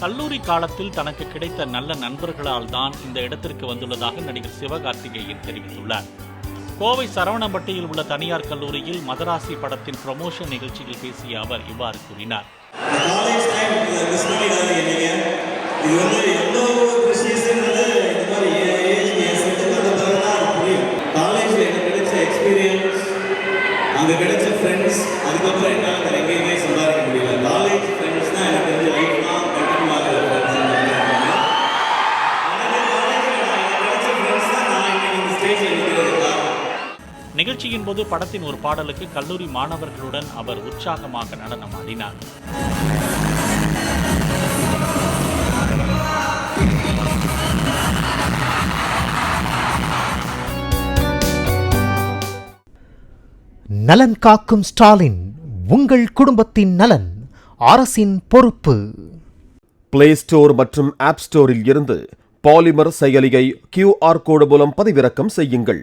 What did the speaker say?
கல்லூரி காலத்தில் தனக்கு கிடைத்த நல்ல நண்பர்களால் தான் இந்த இடத்திற்கு வந்துள்ளதாக நடிகர் சிவகார்த்திகேயன் தெரிவித்துள்ளார். கோவை சரவணம்பட்டியில் உள்ள தனியார் கல்லூரியில் மதராசி படத்தின் ப்ரமோஷன் நிகழ்ச்சியில் பேசிய அவர் இவ்வாறு கூறினார். காலேஜ் ஃப்ரெண்ட்ஸ் மிஸ் பண்ணிடாதீங்க நீங்கள் எங்கேயுமே சம்பாதிக்கணும். நிகழ்ச்சியின் போது படத்தின் ஒரு பாடலுக்கு கல்லூரி மாணவர்களுடன் அவர் உற்சாகமாக நடனமாடினார் நலன் காக்கும் ஸ்டாலின் உங்கள் குடும்பத்தின் நலன் அரசின் பொறுப்பு. பிளே ஸ்டோர் மற்றும் ஆப் ஸ்டோரில் இருந்து பாலிமர் செயலியை கியூஆர் கோடு மூலம் பதிவிறக்கம் செய்யுங்கள்.